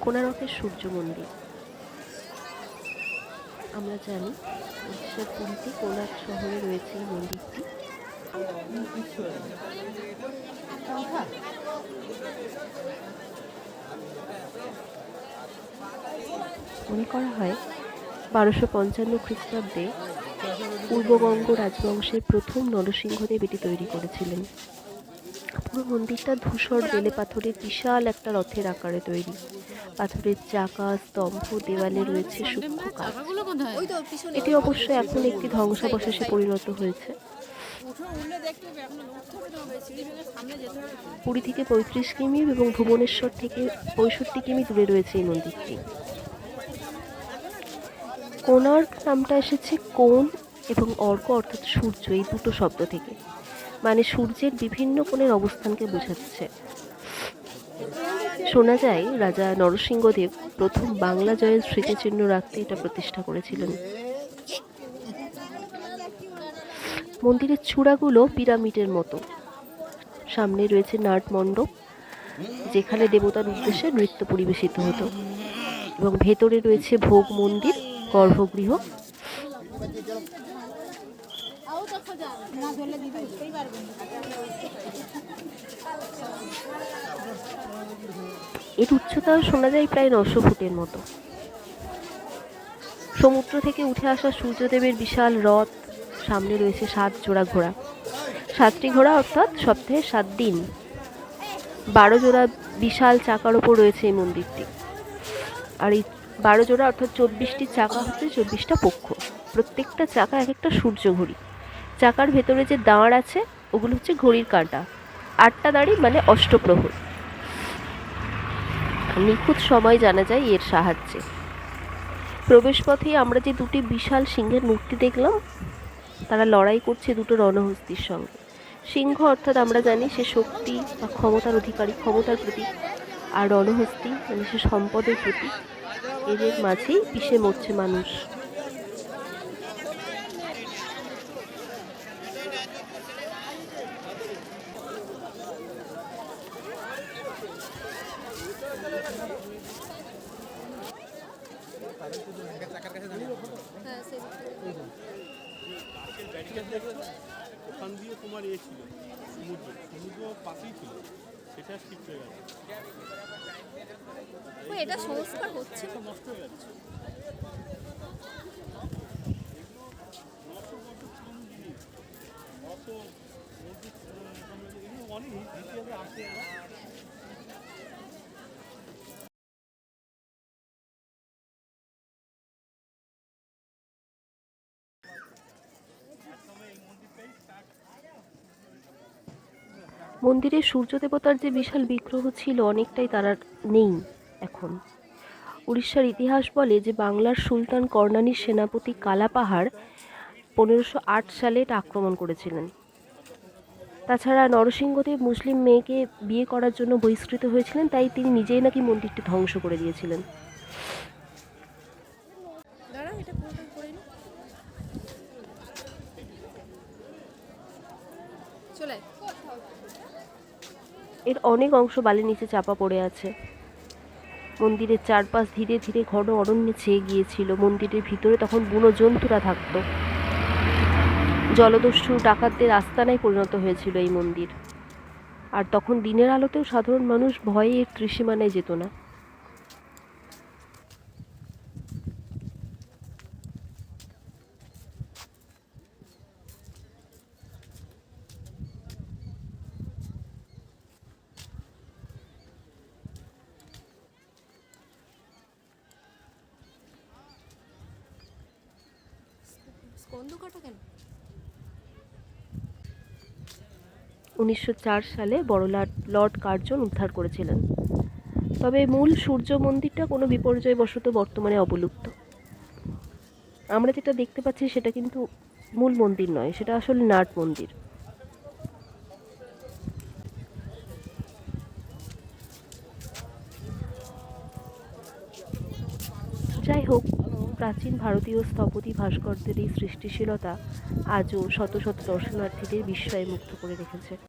কোনারকের সূর্য মন্দির আমরা জানি উড়িষ্যার পুরীতে কোনার্ক শহরে রয়েছে এই মন্দিরটি। মনে করা হয় বারোশো পঞ্চান্ন খ্রিস্টাব্দে পূর্ববঙ্গ রাজবংশের প্রথম নরসিংহদেব এটি তৈরি করেছিলেন। পুরো মন্দিরটা ধূসর বেলে পাথরের বিশাল একটা রথের আকারে তৈরি। পাথরের চাকা, স্তম্ভ, দেওয়ালে রয়েছে সূক্ষ্ম কাজ এটি অবশ্য এখন একটি ধ্বংসাবশেষে পরিণত হয়েছে। পুরী থেকে পঁয়ত্রিশ কিমি এবং ভুবনেশ্বর থেকে পঁয়ষট্টি কিমি দূরে রয়েছে এই মন্দিরটি। কোণার্ক নামটা এসেছে কোণ এবং অর্ক অর্থাৎ সূর্য এই দুটো শব্দ থেকে। মানে সূর্যের বিভিন্ন কোণের অবস্থানকে বোঝাচ্ছে। শোনা যায়, রাজা নরসিংহদেব প্রথম বাংলা জয়ের স্মৃতিচিহ্ন রাখতে এটা প্রতিষ্ঠা করেছিলেন। মন্দিরের চূড়াগুলো পিরামিডের মতো। সামনে রয়েছে নাট মণ্ডপ, যেখানে দেবতার উদ্দেশ্যে নৃত্য পরিবেশিত হতো। এবং ভেতরে রয়েছে ভোগ মন্দির, গর্ভগৃহ। এর উচ্চতা শোনা যায় প্রায় নশো ফুটের মতো। সমুদ্র থেকে উঠে আসা সূর্যদেবের বিশাল রথ, সামনে রয়েছে সাত জোড়া ঘোড়া। সাতটি ঘোড়া অর্থাৎ সপ্তাহে সাত দিন। বারো জোড়া বিশাল চাকার ওপর রয়েছে এই মন্দিরটি। আর এই বারো জোড়া অর্থাৎ চব্বিশটি চাকা হচ্ছে চব্বিশটা পক্ষ। প্রত্যেকটা চাকা এক একটা সূর্য ঘড়ি। চাকার ভেতরে যে দাঁড় আছে, ওগুলো হচ্ছে ঘড়ির কাঁটা। আটটা দাঁড়ি মানে অষ্টপ্রহর। নিখুঁত সময় জানা যায় এর সাহায্যে। প্রবেশপথে আমরা যে দুটি বিশাল সিংহের মূর্তি দেখলাম, তারা লড়াই করছে দুটো রণহস্তির সঙ্গে। সিংহ অর্থাৎ আমরা জানি সে শক্তি বা ক্ষমতার অধিকারী, ক্ষমতার প্রতীক। আর রণহস্তি মানে সে সম্পদের প্রতীক। এদের মাঝেই পিষে মরছে মানুষ। হ্যাঁ সেই ওখান দিয়ে তোমার এ ছিল সমুদ্র সমুদ্র পাশেই ছিল সেটা ঠিক হয়ে গেছে এটা সংস্কার হচ্ছে। নষ্ট হয়ে মসজিদ, অনেক ইতিহাসে আছে মন্দিরের সূর্য দেবতার যে বিশাল বিগ্রহ ছিল, অনেকটাই তারা নেই এখন। উড়িষ্যার ইতিহাস বলে যে বাংলার সুলতান কর্ণানীর সেনাপতি কালাপাহাড় পনেরোশো আট সালে এটা আক্রমণ করেছিলেন। তাছাড়া নরসিংহদেব মুসলিম মেয়েকে বিয়ে করার জন্য বহিষ্কৃত হয়েছিলেন, তাই তিনি নিজেই নাকি মন্দিরটি ধ্বংস করে দিয়েছিলেন দাঁড়াও এটা পুরোটা করে নি চলে আয়। এর অনেক অংশ বালির নিচে চাপা পড়ে আছে। মন্দিরের চারপাশ ধীরে ধীরে ঘন অরণ্যে ছেয়ে গিয়েছিল। মন্দিরের ভিতরে তখন বুনো জন্তুরা থাকতো। জলদস্যু ডাকাতদের আস্তানায় পরিণত হয়েছিল এই মন্দির। আর তখন দিনের আলোতেও সাধারণ মানুষ ভয়ে এর ত্রিসীমানায় যেত না। কাটা কেন? উনিশশো চার সালে বড়লাট লর্ড কার্জন উদ্ধার করেছিলেন। তবে মূল সূর্য মন্দিরটা কোনো বিপর্যয়বশত বর্তমানে অবলুপ্ত। আমরা যেটা দেখতে পাচ্ছি সেটা কিন্তু মূল মন্দির নয়, সেটা আসলে নাট মন্দির। যাই হোক প্রাচীন ভারতীয় স্থপতি ভাস্করদের এই সৃষ্টিশীলতা আজও শত শত দর্শনার্থীদের বিস্ময়ে মুগ্ধ করে রেখেছে।